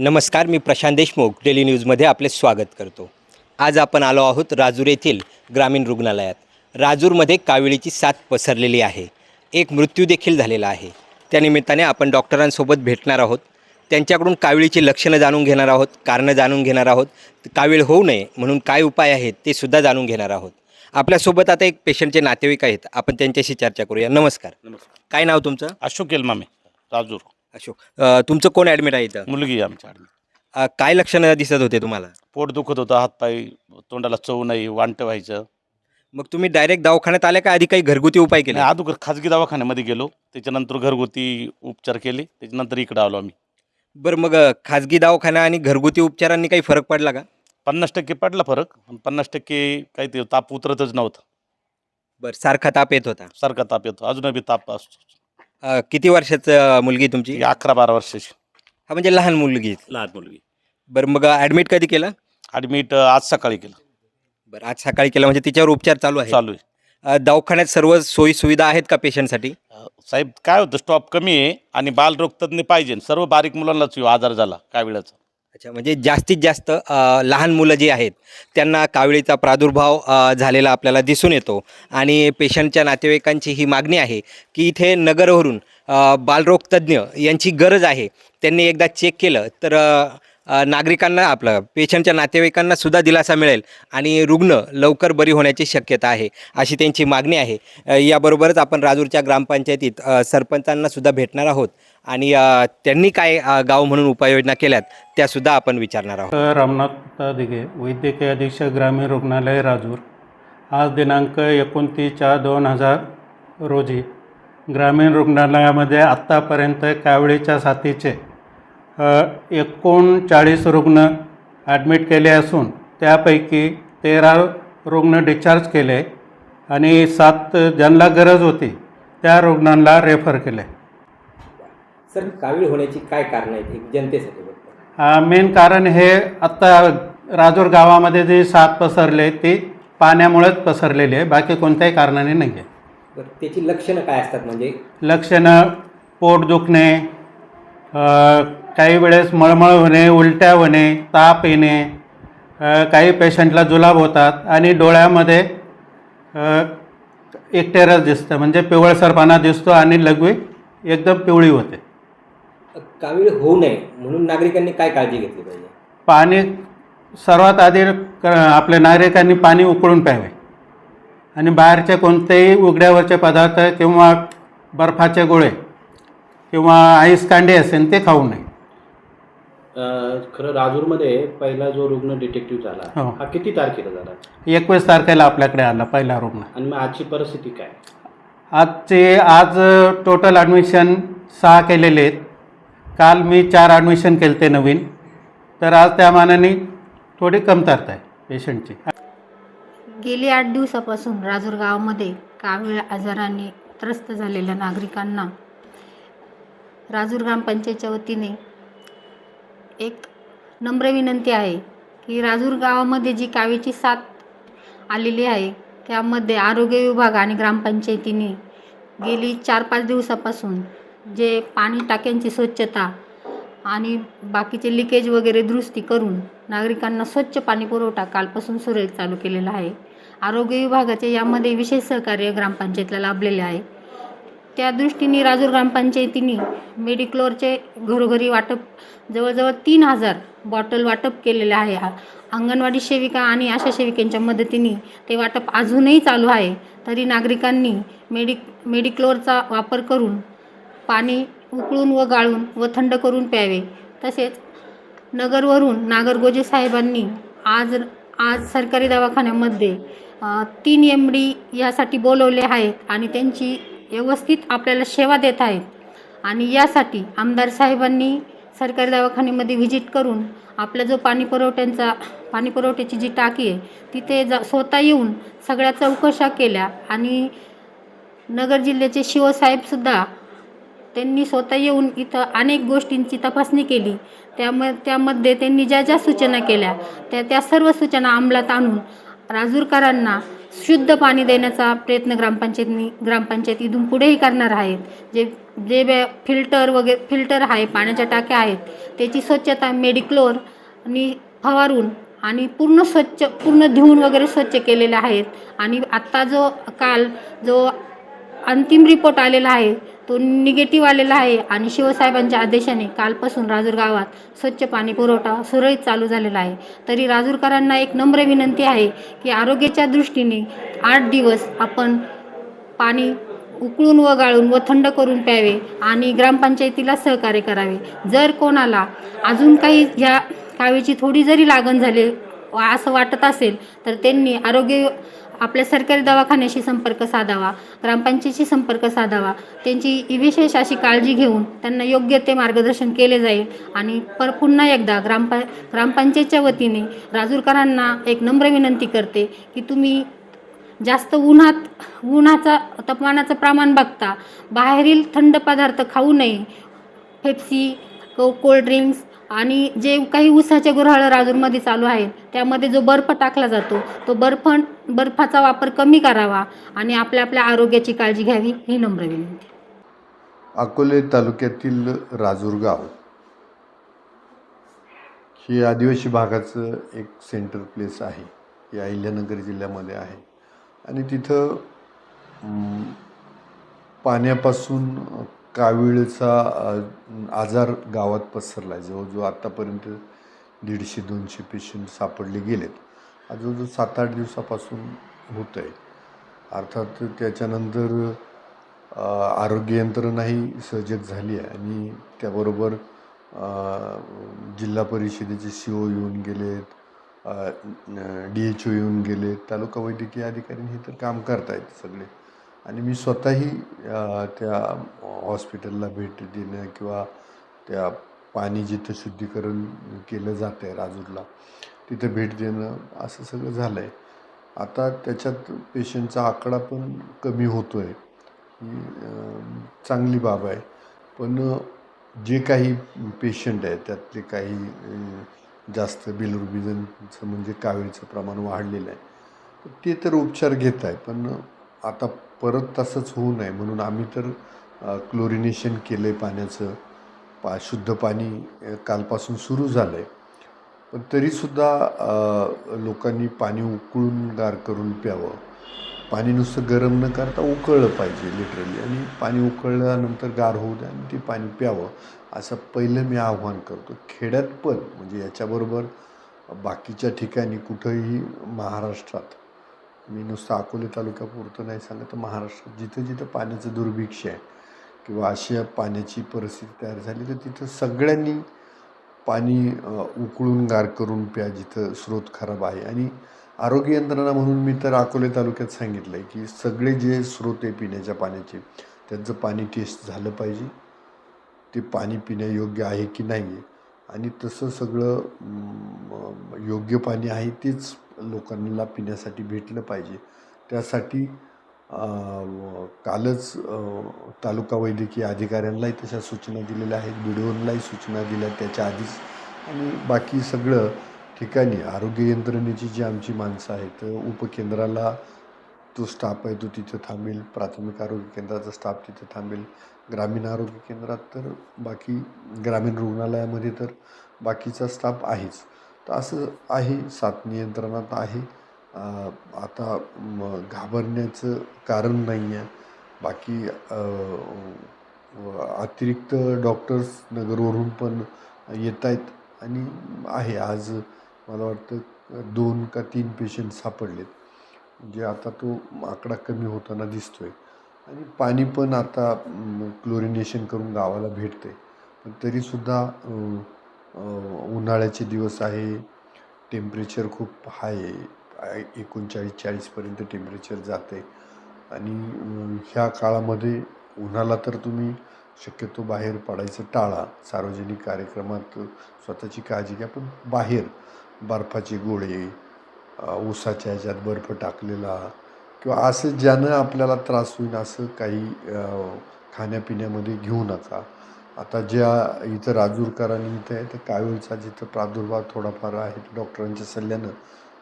नमस्कार मी प्रशांत देशमुख डेली न्यूजमध्ये आपले स्वागत करतो. आज आपण आलो आहोत राजूर येथील ग्रामीण रुग्णालयात. राजूरमध्ये काविळीची साथ पसरलेली आहे. एक मृत्यू देखील झालेला आहे. त्यानिमित्ताने आपण डॉक्टरांसोबत भेटणार आहोत. त्यांच्याकडून काविळीची लक्षणं जाणून घेणार आहोत कारणं जाणून घेणार आहोत. कावीळ होऊ नये म्हणून काय उपाय आहेत ते सुद्धा जाणून घेणार आहोत. आपल्यासोबत आता एक पेशंटचे नातेवाईक आहेत. आपण त्यांच्याशी चर्चा करूया. नमस्कार. नमस्कार. काय नाव तुमचं? अशोक एलमामे राजूर. अशोक अ, तुमचं कोण ॲडमिट आहे इथं? मुलगी आहे आमच्या आडवी. अ, काय लक्षणं दिसत होते तुम्हाला? पोट दुखत होतं हातपाय तोंडाला चव नाही वांट व्हायचं. मग तुम्ही डायरेक्ट दवाखान्यात आले का? आधी काही घरगुती उपाय केले? अगोदर खाजगी दवाखान्यामध्ये गेलो. त्याच्यानंतर घरगुती उपचार केले. त्याच्यानंतर इकडे आलो आम्ही. बरं मग अ, खाजगी दवाखाना आणि घरगुती उपचारांनी काही फरक पडला का? पन्नास टक्के पडला फरक. पण पन्नास टक्के काही ते ताप उतरतच नव्हतं. बरं सारखा ताप येत होता. सारखा ताप येतो. अजूनही ताप असतो. अ, किती वर्षाचं मुलगी तुमची? ती अकरा बारा वर्षाची. हा म्हणजे लहान मुलगी लहान मुलगी. बरं मग ॲडमिट कधी केलं? ॲडमिट आज सकाळी केलं. बरं आज सकाळी केलं म्हणजे तिच्यावर उपचार चालू आहे चालू आहे. अ, दवाखान्यात सर्व सोयी सुविधा आहेत का पेशंटसाठी अं, साहेब काय होतं स्टॉप कमी आहे आणि बालरोग तज्ञ पाहिजे. सर्व बारीक मुलांनाच ह्यो आजार झाला काय वेळाचा. अच्छा म्हणजे जास्तीत जास्त लहान मुलं जी आहेत त्यांना कावळीचा प्रादुर्भाव झालेला आपल्याला दिसून येतो. आणि पेशंटच्या नातेवाईकांची ही मागणी आहे की इथे नगरवरून अ, बालरोग तज्ज्ञ यांची गरज आहे. त्यांनी एकदा चेक केलं तर नागरिकांना आपलं पेशंटच्या नातेवाईकांना सुद्धा दिलासा मिळेल आणि रुग्ण लवकर बरी होण्याची शक्यता आहे अशी त्यांची मागणी आहे. याबरोबरच आपण राजूरच्या ग्रामपंचायतीत सरपंचांना सुद्धा भेटणार आहोत आणि त्यांनी काय गाव म्हणून उपाययोजना केल्यात त्यासुद्धा आपण विचारणार आहोत. रामनाथ दिघे वैद्यकीय अधीक्षक ग्रामीण रुग्णालय राजूर. आज दिनांक एकोणतीस चार दोन हजार रोजी ग्रामीण रुग्णालयामध्ये आत्तापर्यंत कावळीच्या साथीचे एकोणचाळीस रुग्ण ॲडमिट केले असून त्यापैकी तेरा रुग्ण डिस्चार्ज केले आणि सात ज्यांना गरज होती त्या रुग्णांना रेफर केले. सर कावीळ होण्याची काय कारण आहेत जनतेसाठी मेन कारण हे आत्ता राजूर गावामध्ये जी साथ पसरले ती पाण्यामुळेच पसरलेली आहे बाकी कोणत्याही कारणाने नाही आहे त्याची लक्षणं काय असतात? म्हणजे लक्षणं पोट दुखणे काही वेळेस मळमळ होणे उलट्या होणे ताप येणे काही पेशंटला जुलाब होतात आणि डोळ्यामध्ये अ, एक टेरस दिसतं म्हणजे पिवळसरपणा दिसतो आणि लघवी एकदम पिवळी होते. कावीळ होऊ नये म्हणून नागरिकांनी काय काळजी घेतली पाहिजे? पाणी सर्वात आधी आपल्या नागरिकांनी पाणी उकळून प्यावे. आणि बाहेरचे कोणतेही उघड्यावरचे पदार्थ किंवा बर्फाचे गोळे किंवा आईस कांडे असेल ते खाऊ नये. खरं राजूरमध्ये पहिला जो रुग्ण डिटेक्टिव्ह झाला हो. हा किती तारखेला झाला? एकवीस तारखेला आपल्याकडे आला पहिला रुग्ण. आणि मग आजची परिस्थिती काय? आजचे आज टोटल ॲडमिशन सहा केलेले आहेत. काल मी चार ॲडमिशन केले ते नवीन. तर आज त्या मानाने थोडी कमतरता आहे पेशंटची गेली आठ दिवसापासून राजूर गावामध्ये कावीळ आजाराने त्रस्त झालेल्या नागरिकांना राजूर ग्रामपंचायतच्या वतीने एक नम्र विनंती आहे की राजूर गावामध्ये जी कावीची साथ आलेली आहे त्यामध्ये आरोग्य विभाग आणि ग्रामपंचायतीने गेली चार पाच दिवसापासून जे पाणी टाक्यांची स्वच्छता आणि बाकीचे लिकेज वगैरे दुरुस्ती करून नागरिकांना स्वच्छ पाणी पुरवठा कालपासून सुरळीत चालू केलेला आहे. आरोग्य विभागाचे यामध्ये विशेष सहकार्य ग्रामपंचायतीला लाभलेले आहे. त्या दृष्टीने राजूर ग्रामपंचायतीने मेडिक्लोरचे घरोघरी वाटप जवळजवळ तीन हजार बॉटल वाटप केलेले आहे. आ- अंगणवाडी सेविका आणि आशा सेविकांच्या मदतीने ते वाटप अजूनही चालू आहे. तरी नागरिकांनी मेडिक मेडिक्लोरचा वापर करून पाणी उकळून व गाळून व थंड करून प्यावे. तसेच नगरवरून नागरगोजे साहेबांनी आज आज सरकारी दवाखान्यामध्ये तीन एम डी यासाठी बोलवले आहेत आणि त्यांची व्यवस्थित आपल्याला सेवा देत आहेत. आणि यासाठी आमदार साहेबांनी सरकारी दवाखान्यामध्ये व्हिजिट करून आपला जो पाणी पुरवठ्यांचा पाणी पुरवठ्याची जी टाकी आहे तिथे जा स्वतः येऊन सगळ्या चौकशा केल्या आणि नगर जिल्ह्याचे शिवसाहेबसुद्धा त्यांनी स्वतः येऊन इथं अनेक गोष्टींची तपासणी केली. त्याम त्यामध्ये त्यांनी ज्या ज्या सूचना केल्या त्या त्या सर्व सूचना अंमलात आणून राजूरकरांना शुद्ध पाणी देण्याचा प्रयत्न ग्रामपंचायतनी ग्रामपंचायत इथून पुढेही करणार आहेत. जे जे बे फिल्टर वगैरे फिल्टर आहे पाण्याच्या टाक्या आहेत त्याची स्वच्छता मेडिक्लोर आणि फवारून आणि पूर्ण स्वच्छ पूर्ण धुवून वगैरे स्वच्छ केलेले आहेत. आणि आत्ता जो काल जो अंतिम रिपोर्ट आलेला आहे तो निगेटिव्ह आलेला आहे आणि शिवसाहेबांच्या आदेशाने कालपासून राजूर गावात स्वच्छ पाणी पुरवठा सुरळीत चालू झालेला आहे. तरी राजूरकरांना एक नम्र विनंती आहे की आरोग्याच्या दृष्टीने आठ दिवस आपण पाणी उकळून व गाळून व थंड करून प्यावे आणि ग्रामपंचायतीला सहकार्य करावे. जर कोणाला अजून काही ह्या कावीची थोडी जरी लागण झाली असं वाटत असेल तर त्यांनी आरोग्य आपल्या सरकारी दवाखान्याशी संपर्क साधावा ग्रामपंचायतीशी संपर्क साधावा. त्यांची विशेष अशी काळजी घेऊन त्यांना योग्य ते मार्गदर्शन केले जाईल. आणि पर पुन्हा एकदा ग्रामप ग्रामपंचायतच्या वतीने राजूरकरांना एक नम्र विनंती करते की तुम्ही जास्त उन्हात उन्हाचा तापमानाचं प्रमाण बघता. बाहेरील थंड पदार्थ खाऊ नये. फेप्सी को कोल्ड्रिंक्स आणि जे काही उसाच्या गुऱ्हाळं राजूरमध्ये चालू आहेत त्यामध्ये जो बर्फ टाकला जातो तो बर्फ बर्फाचा वापर कमी करावा आणि आपल्या आपल्या आरोग्याची काळजी घ्यावी ही नम्र विनंती. अकोले तालुक्यातील राजूरगाव हे आदिवासी भागाचं एक सेंटर प्लेस आहे. हे अहिल्यानगर जिल्ह्यामध्ये आहे. आणि तिथं पाण्यापासून कावीळचा आजार गावात पसरला आहे जवळजवळ आत्तापर्यंत दीडशे दोनशे पेशंट सापडले गेलेत. जवळजवळ सात आठ दिवसापासून होत आहे अर्थात त्याच्यानंतर आरोग्य यंत्रणाही सजग झाली आहे आणि त्याबरोबर जिल्हा परिषदेचे सी ओ येऊन गेलेत डी एच ओ येऊन गेलेत तालुका वैद्यकीय अधिकारी हे तर काम करतायत सगळे. आणि मी स्वतःही त्या हॉस्पिटलला भेट देणं किंवा त्या पाणी जिथं शुद्धीकरण केलं जातं आहे राजूरला तिथं भेट देणं असं सगळं झालं आहे आता त्याच्यात पेशंटचा आकडा पण कमी होतो आहे ही चांगली बाब आहे. पण जे काही पेशंट आहे त्यातले काही जास्त बिलरुबिजनचं म्हणजे कावीळचं प्रमाण वाढलेलं आहे. ते तर उपचार घेत आहे पण आता परत तसंच होऊ नये म्हणून आम्ही तर क्लोरिनेशन केलं आहे पाण्याचं. पा शुद्ध पाणी कालपासून सुरू झालं आहे पण तरीसुद्धा लोकांनी पाणी उकळून गार करून प्यावं. पाणी नुसतं गरम न करता उकळलं पाहिजे लिटरली आणि पाणी उकळल्यानंतर गार होऊ द्या आणि ते पाणी प्यावं असं पहिलं मी आव्हान करतो. खेड्यात पण म्हणजे याच्याबरोबर बाकीच्या ठिकाणी कुठंही महाराष्ट्रात मी नुसतं अकोले तालुक्यापुरतं नाही सांगत तर महाराष्ट्रात जिथं जिथं पाण्याचं दुर्भिक्ष आहे किंवा अशा पाण्याची परिस्थिती तयार झाली तर तिथं सगळ्यांनी पाणी उकळून गार करून प्या जिथं स्रोत खराब आहे. आणि आरोग्य यंत्रणा म्हणून मी तर अकोले तालुक्यात सांगितलं आहे की सगळे जे स्रोत आहे पिण्याच्या पाण्याचे त्यांचं पाणी टेस्ट झालं पाहिजे. ते पाणी पिण्यायोग्य आहे की नाही आहे आणि तसं सगळं योग्य पाणी आहे तेच लोकांना पिण्यासाठी भेटलं पाहिजे. त्यासाठी कालच तालुका वैद्यकीय अधिकाऱ्यांनाही तशा सूचना दिलेल्या आहेत. बी डी सूचना दिल्या त्याच्या आधीच. आणि बाकी सगळं ठिकाणी आरोग्य यंत्रणेची जी आमची माणसं आहेत उपकेंद्राला तो स्टाफ आहे तो तिथं थांबेल प्राथमिक आरोग्य केंद्राचा स्टाफ तिथं थांबेल ग्रामीण आरोग्य केंद्रात तर बाकी ग्रामीण रुग्णालयामध्ये तर बाकीचा स्टाफ आहेच. तर असं आहे साथ नियंत्रणात आहे. आता घाबरण्याचं कारण नाही आहे. बाकी अतिरिक्त डॉक्टर्स नगरवरून पण येत आहेत आणि आहे. आज मला वाटतं दोन का तीन पेशंट सापडलेत. म्हणजे आता तो आकडा कमी होताना दिसतो आहे आणि पाणी पण आता क्लोरिनेशन करून गावाला भेटते पण तरीसुद्धा उन्हाळ्याचे दिवस आहे. टेम्परेचर खूप हाय आहे. एकोणचाळीस चाळीसपर्यंत टेम्परेचर जाते आणि ह्या काळामध्ये उन्हाला तर तुम्ही शक्यतो बाहेर पडायचं टाळा. सार्वजनिक कार्यक्रमात स्वतःची काळजी घ्या पण बाहेर बर्फाचे गोळे ऊसाच्या ह्याच्यात बर्फ टाकलेला किंवा असं ज्यानं आपल्याला त्रास होईल असं काही खाण्यापिण्यामध्ये घेऊ नका. आता ज्या इथं राजूरकरांनी इथं आहे तर कावीळचा जिथं प्रादुर्भाव थोडाफार आहे डॉक्टरांच्या सल्ल्यानं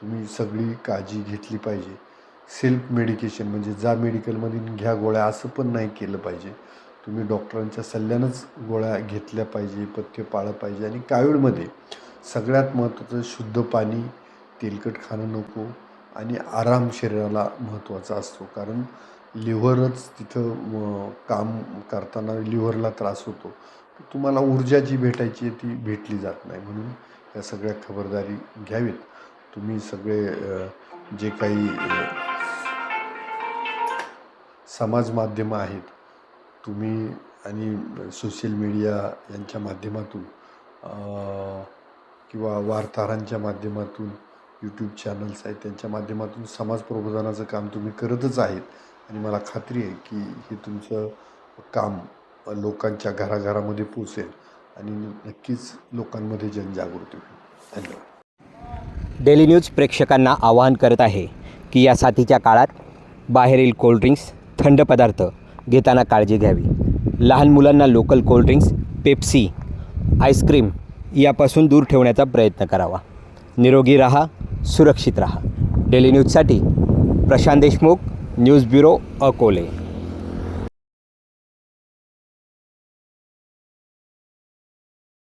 तुम्ही सगळी काळजी घेतली पाहिजे. सेल्फ मेडिकेशन म्हणजे जा मेडिकलमधून घ्या गोळ्या असं पण नाही केलं पाहिजे. तुम्ही डॉक्टरांच्या सल्ल्यानंच गोळ्या घेतल्या पाहिजे पथ्य पाळलं पाहिजे. आणि कावीळमध्ये सगळ्यात महत्त्वाचं शुद्ध पाणी तेलकट खाणं नको आणि आराम शरीराला महत्त्वाचा असतो. कारण लिव्हरच तिथं काम करताना लिव्हरला त्रास होतो. तुम्हाला ऊर्जा जी भेटायची आहे ती भेटली जात नाही. म्हणून या सगळ्या खबरदारी घ्यावीत. तुम्ही सगळे जे काही समाज माध्यमं आहेत तुम्ही आणि सोशल मीडिया यांच्या माध्यमातून किंवा वार्ताहरांच्या माध्यमातून यूट्यूब चॅनल्स आहेत त्यांच्या माध्यमातून समाज प्रबोधनाचं काम तुम्ही करतच आहेत. आणि मला खात्री आहे की हे तुमचं काम लोकांच्या घराघरामध्ये पोचेल आणि नक्कीच लोकांमध्ये जनजागृती होईल. धन्यवाद. डेली न्यूज प्रेक्षकांना आवाहन करत आहे की या साथीच्या काळात बाहेरील कोल्ड्रिंक्स थंड पदार्थ घेताना काळजी घ्यावी. लहान मुलांना लोकल कोल्ड्रिंक्स पेप्सी आईस्क्रीम यापासून दूर ठेवण्याचा प्रयत्न करावा. निरोगी रहा सुरक्षित रहा. डेली न्यूजसाठी प्रशांत देशमुख न्यूज ब्युरो अकोले